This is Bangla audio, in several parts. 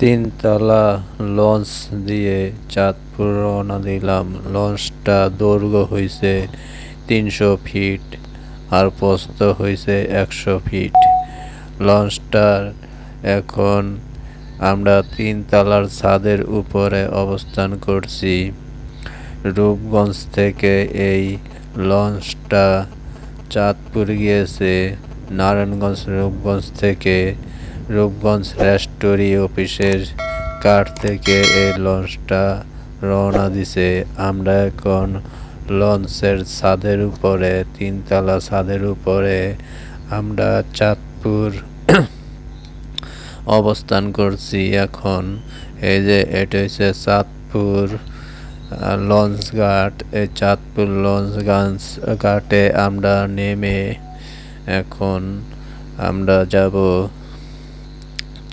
তিনতলা লঞ্চ দিয়ে চাঁদপুর রওনা দিলাম। লঞ্চটা দৈর্ঘ্য হইছে তিনশো ফিট আর প্রস্থ হইছে একশো ফিট। লঞ্চটার এখন আমরা তিনতলার ছাদের উপরে অবস্থান করছি। রূপগঞ্জ থেকে এই লঞ্চটা চাঁদপুর গিয়েছে। নারায়ণগঞ্জ রূপগঞ্জ থেকে রূপগঞ্জ রেস্টোরি অফিসের কার থেকে এই লঞ্চটা রওনা দিছে। আমরা এখন লঞ্চের ছাদের উপরে, তিনতলা ছাদের উপরে আমরা চাঁদপুর অবস্থান করছি এখন। এই যে এটা হচ্ছে চাঁদপুর লঞ্চ ঘাট। এই চাঁদপুর লঞ্চ গাঞ্জ ঘাটে আমরা নেমে এখন আমরা যাব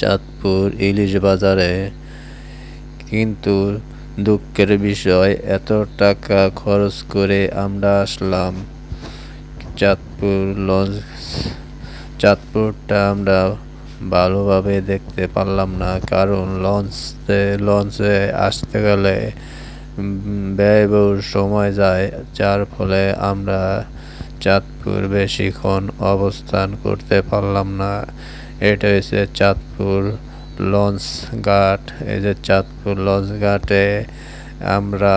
চাঁদপুর ইলিশ বাজারে। কিন্তু দুঃখের বিষয়, এত টাকা খরচ করে আমরা আসলাম। চাঁদপুর লঞ্চ, চাঁদপুরটা আমরা ভালোভাবে দেখতে পারলাম না, কারণ লঞ্চে লঞ্চে আসতে গেলে ব্যয়বহুল সময় যায়, যার ফলে আমরা চাঁদপুর বেশিক্ষণ অবস্থান করতে পারলাম না। এটা হচ্ছে চাঁদপুর লঞ্চ ঘাট। এই যে চাঁদপুর লঞ্চ ঘাটে আমরা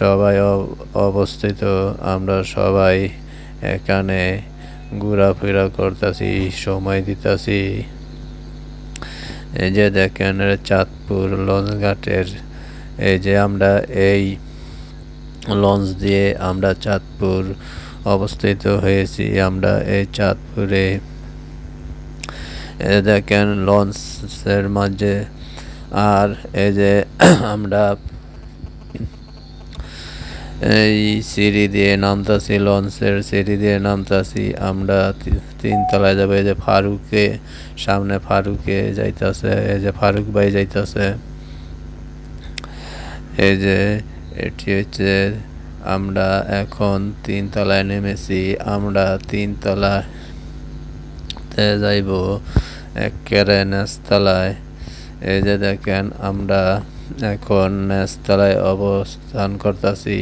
সবাই অবস্থিত। আমরা সবাই এখানে ঘোরাফেরা করতেছি, সময় দিতেছি। এই যে দেখেন চাঁদপুর লঞ্চ ঘাটের, এই যে আমরা এই লঞ্চ দিয়ে আমরা চাঁদপুর অবস্থিত হয়েছি। আমরা এই চাঁদপুরে দেখেন লঞ্চের মাঝে, আর এই যে আমরা এই সিঁড়ি দিয়ে নামতাছি, লঞ্চের সিঁড়ি দিয়ে নামতাছি। আমরা তিনতলায় যাব, এই যে ফারুকে, সামনে ফারুকে যাইতাছে, এই যে ফারুক ভাই যাইতাছে। এই যে এটি হচ্ছে, আমরা এখন তিনতলায় নেমেছি, আমরা তিনতলাতে যাইব। একেবারে নেস্তলায় এই যে দেখেন আমরা এখন নেস্তলায় অবস্থান করতেছি।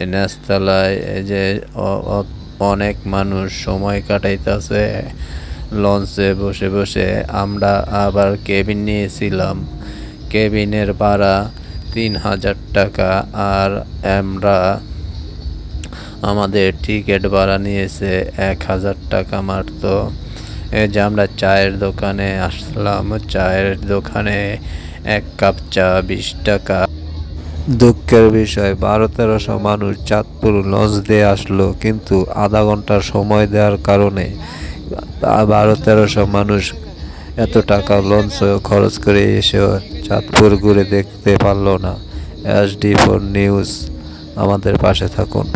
এই নেস্তলায় এই যে অনেক মানুষ সময় কাটাইতেছে। লঞ্চে বসে বসে আমরা আবার কেবিন নিয়েছিলাম। কেবিনের ভাড়া তিন হাজার টাকা আর আমরা আমাদের টিকিট ভাড়া নিয়েছে এক হাজার টাকা এই যে আমরা চায়ের দোকানে আসলাম, চায়ের দোকানে এক কাপ চা, বিশ টাকা। দুঃখের বিষয়, বারো তেরোশো মানুষ চাঁদপুর লঞ্চ দিয়ে আসলো, কিন্তু আধা ঘণ্টার সময় দেওয়ার কারণে বারো তেরোশো মানুষ এত টাকা লঞ্চ খরচ করে এসেও চাঁদপুর ঘুরে দেখতে পারল না। এস ডি ফোর নিউজ, আমাদের পাশে থাকুন।